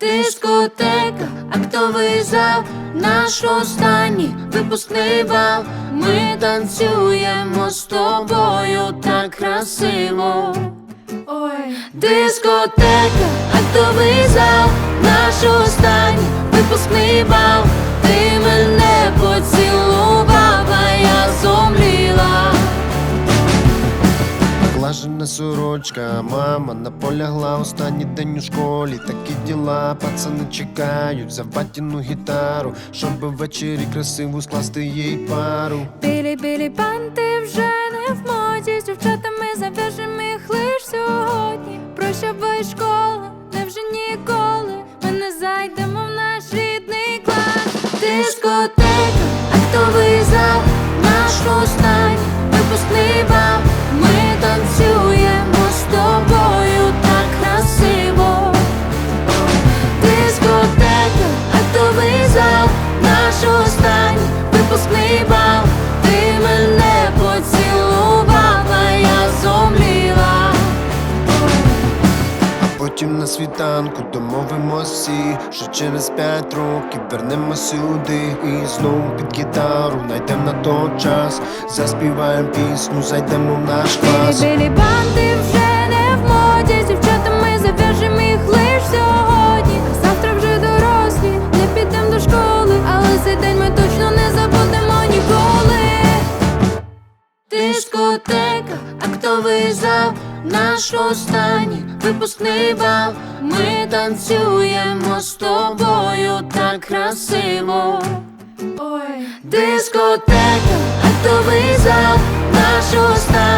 Дискотека, актовий зал, наш останній випускний бал. Ми танцюємо з тобою так красиво. Ой, Дискотека, актовий зал, наш останній випускний бал. Ти мене Глажена сорочка, мама наполягла останній день у школі. Такі діла, пацани чекають за батіну гітару, щоб ввечері красиву скласти їй пару. білі білі банти вже не в моді. З дівчатами зав'яжемо їх лиш сьогодні. Прощавай школа, невже ніколи ми не зайдемо в наш рідний клас. Дискотека, актовий зал, наш останній випускний бал. Потім на світанку домовимось всі, що через п'ять років вернемо сюди і знову під гітару найдем на той час, заспіваємо пісню, зайдемо в наш клас. Білі банти вже не в моді. З дівчатами зав'яжемо їх лиш сьогодні. Завтра вже дорослі, не підемо до школи, але цей день ми точно не забудемо ніколи. Дискотека, актовий зал, наш останній випускний бал. Ми танцюємо з тобою так красиво. Ой, Дискотека, актовий зал, наш останній